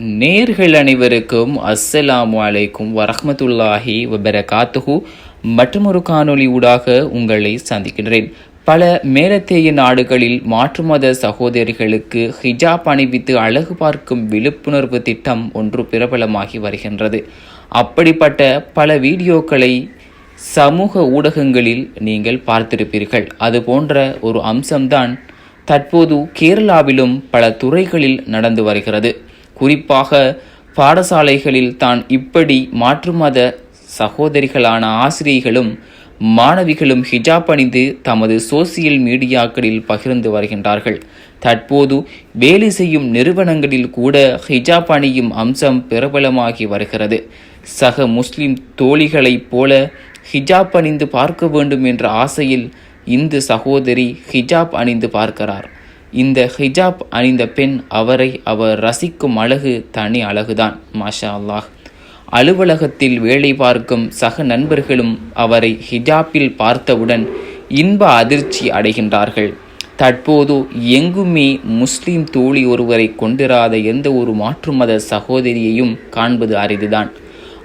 நேர்கள் அனைவருக்கும் அஸ்ஸலாமு அலைக்கும் வரஹ்மத்துல்லாஹி வபரகாத்துஹு. மற்றொரு காணொளி ஊடாக உங்களை சந்திக்கின்றேன். பல மேலத்தேய நாடுகளில் மாற்று மத சகோதரிகளுக்கு ஹிஜாப் அணிவித்து அழகு பார்க்கும் விழிப்புணர்வு திட்டம் ஒன்று பிரபலமாகி வருகின்றது. அப்படிப்பட்ட பல வீடியோக்களை சமூக ஊடகங்களில் நீங்கள் பார்த்திருப்பீர்கள். அது போன்ற ஒரு அம்சம்தான் தற்போது கேரளாவிலும் பல துறைகளில் நடந்து வருகிறது. குறிப்பாக பாடசாலைகளில் தான் இப்படி மாற்று மத சகோதரிகளான ஆசிரியர்களும் மாணவிகளும் ஹிஜாப் அணிந்து தமது சோசியல் மீடியாக்களில் பகிர்ந்து வருகின்றார்கள். தற்போது வேலை செய்யும் நிறுவனங்களில் கூட ஹிஜாப் அணியும் அம்சம் பிரபலமாகி வருகிறது. சக முஸ்லிம் தோழிகளைப் போல ஹிஜாப் அணிந்து பார்க்க வேண்டும் என்ற ஆசையில் இந்து சகோதரி ஹிஜாப் அணிந்து பார்க்கிறார். இந்த ஹிஜாப் அணிந்த பெண் அவரை அவர் ரசிக்கும் அழகு தனி அழகுதான். மாஷா அல்லாஹ் அலுவலகத்தில் வேலை பார்க்கும் சக நண்பர்களும் அவரை ஹிஜாப்பில் பார்த்தவுடன் இன்ப அதிர்ச்சி அடைகின்றார்கள். தற்போது எங்குமே முஸ்லீம் தோழி ஒருவரை கொண்டிராத எந்த ஒரு மாற்று மத சகோதரியையும் காண்பது அரிதுதான்.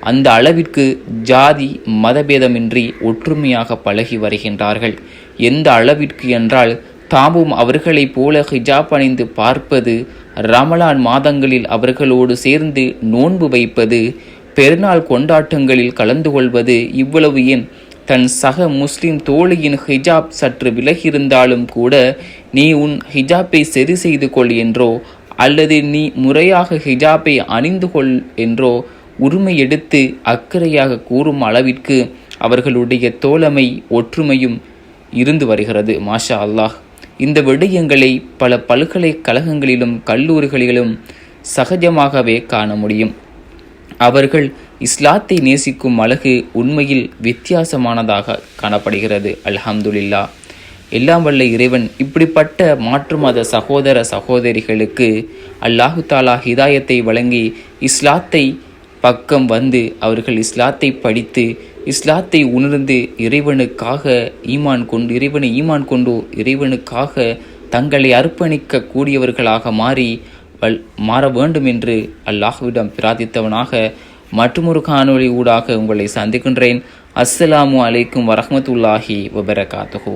அந்த அளவிற்கு ஜாதி மதபேதமின்றி ஒற்றுமையாக பழகி வருகின்றார்கள். எந்த அளவிற்கு என்றால் தாமும் அவர்களைப் போல ஹிஜாப் அணிந்து பார்ப்பது ரமலான் மாதங்களில் அவர்களோடு சேர்ந்து நோன்பு வைப்பது பெருநாள் கொண்டாட்டங்களில் கலந்து கொள்வது இவ்வளவு ஏன் தன் சக முஸ்லிம் தோழியின் ஹிஜாப் சற்று விலகியிருந்தாலும் கூட நீ உன் ஹிஜாப்பை சரி செய்து கொள் என்றோ அல்லது நீ முறையாக ஹிஜாப்பை அணிந்து கொள் என்றோ உரிமை எடுத்து அக்கறையாக கூறும் அளவிற்கு அவர்களுடைய தோழமை ஒற்றுமையும் இருந்து வருகிறது. மாஷா அல்லாஹ். இந்த விடயங்களை பல பல்கலைக்கழகங்களிலும் கல்லூரிகளிலும் சகஜமாகவே காண முடியும். அவர்கள் இஸ்லாத்தை நேசிக்கும் அழகு உண்மையில் வித்தியாசமானதாக காணப்படுகிறது. அல்ஹம்துலில்லா. எல்லாம் வல்ல இறைவன் இப்படிப்பட்ட மாற்று மத சகோதர சகோதரிகளுக்கு அல்லாஹு தாலா ஹிதாயத்தை வழங்கி இஸ்லாத்தை பக்கம் வந்து அவர்கள் இஸ்லாத்தை படித்து இஸ்லாத்தை உணர்ந்து இறைவனுக்காக ஈமான் கொண்டு இறைவனை ஈமான் கொண்டு இறைவனுக்காக தங்களை அர்ப்பணிக்க கூடியவர்களாக மாறி வல் மாற வேண்டும் என்று அல்லாஹுவிடம் பிரார்த்தித்தவனாக மற்றொரு காணொளி ஊடாக உங்களை சந்திக்கின்றேன். அஸ்ஸலாமு அலைக்கும் வரமத்துல்லாஹி வபரகாத்துஹூ.